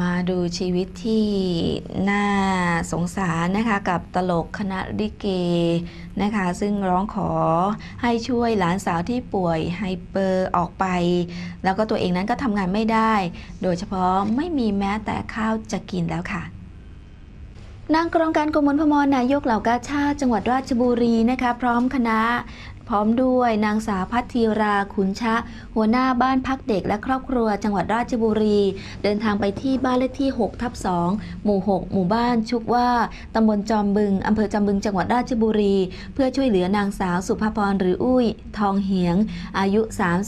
มาดูชีวิตที่น่าสงสารนะคะกับตลกคณะลิเกนะคะซึ่งร้องขอให้ช่วยหลานสาวที่ป่วยไฮเปอร์ออกไป แล้วก็ตัวเองนั้นก็ทำงานไม่ได้ โดยเฉพาะไม่มีแม้แต่ข้าวจะกินแล้วค่ะนางกรองการกมลพมรนายกเหล่ากาชาติจังหวัดราชบุรีนะคะ พร้อมคณะ พร้อมด้วยนางสาวพัทธีราขุนชะ หัวหน้าบ้านพักเด็กและครอบครัวจังหวัดราชบุรี เดินทางไปที่บ้านเลขที่ 6 ทับ 2 หมู่ 6 หมู่บ้านชุกว่า ตำบลจอมบึง อำเภอจอมบึงจังหวัดราชบุรี เพื่อช่วยเหลือนางสาวสุภาพรหรืออุ้ย ทองเหียง อายุ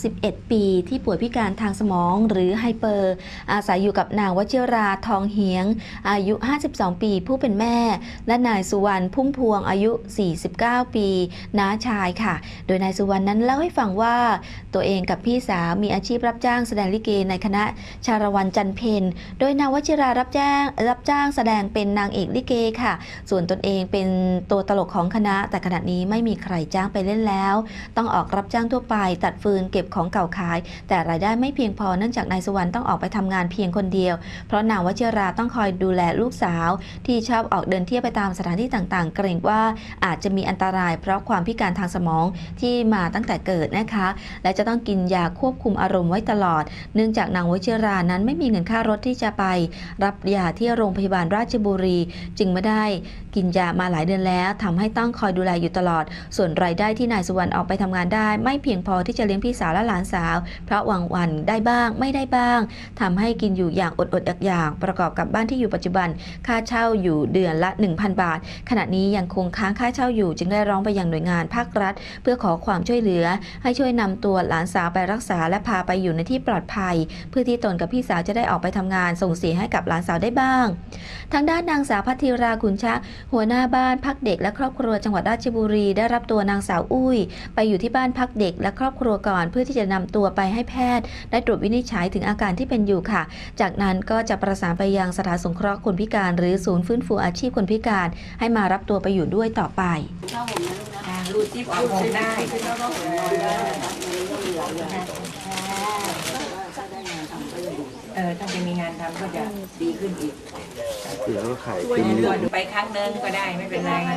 31 ปี ที่ป่วยพิการทางสมองหรือไฮเปอร์ อาศัยอยู่กับนางวชิราทองเหียง อายุ 52 ปีผู้เป็นแม่ และนายสุวรรณพุ่มพวงอายุ 49 ปีน้าชายค่ะโดยนายสุวรรณนั้นเล่าให้ฟังว่า ตัวเองกับพี่สาวมีอาชีพรับจ้างแสดงลิเกในคณะชาละวันจันเพนโดยนางวชิรารับจ้างรับจ้างแสดงเป็นนางเอกลิเกค่ะ ส่วนตนเองเป็นตัวตลกของคณะ แต่ขณะนี้ไม่มีใครจ้างไปเล่นแล้ว ต้องออกรับจ้างทั่วไปตัดฟืนเก็บของเก่าขาย แต่รายได้ไม่เพียงพอเนื่องจากนายสุวรรณต้องออกไปทำงานเพียงคนเดียว เพราะนางวชิราต้องคอยดูแลลูกสาว ที่ชอบออกเดินเที่ยวไปตามสถานที่ต่างๆ เกรงว่าอาจจะมีอันตรายเพราะความพิการทางสมองที่มาตั้งแต่เกิดนะคะ และจะต้องกินยาควบคุมอารมณ์ไว้ตลอด เนื่องจากนางวชิรานั้นไม่มีเงินค่ารถที่จะไป รับยาที่โรงพยาบาลราชบุรี จึงไม่ได้กินยามาหลายเดือนแล้วทำให้ต้องคอยดูแลอยู่ตลอด ส่วนรายได้ที่นายสุวรรณออกไปทำงานได้ ไม่เพียงพอที่จะเลี้ยงพี่สาวและหลานสาว เพราะวังวันได้บ้างไม่ได้บ้างทำให้กินอยู่อย่างอดๆอยากๆประกอบกับบ้านที่อยู่ปัจจุบัน ค่าเช่าอยู่เดือนละ 1,000 บาท ขณะนี้ยังคงค้างค่าเช่าอยู่ จึงได้ร้องไปยังหน่วยงานภาครัฐพื่อขอความช่วยเหลือ ให้ช่วยนำตัวหลานสาวไปรักษาและพาไปอยู่ในที่ปลอดภัย เพื่อที่ตนกับพี่สาวจะได้ออกไปทำงานส่งเสียให้กับหลานสาวได้บ้าง ทางด้านนางสาวพัทธิราขุนชะหัวหน้าบ้านพักเด็กและครอบครัวจังหวัดราชบุรี ได้รับตัวนางสาวอุ้ย ไปอยู่ที่บ้านพักเด็กและครอบครัวก่อน เพื่อที่จะนำตัวไปให้แพทย์ ได้ตรวจวินิจฉัยถึงอาการที่เป็นอยู่ค่ะ จากนั้นก็จะประสานไปยังสถานสงเคราะห์คนพิการ หรือศูนย์ฟื้นฟูอาชีพคนพิการ ให้มารับตัวไปอยู่ด้วยต่อไป รูดซิปเอาผมได้เออถ้าจะมีงานทำก็จะดีขึ้นอีกเดี๋ยวก็ขายช่วยกินเดือนไปครั้งหนึงก็ได้ไม่เป็นไรไ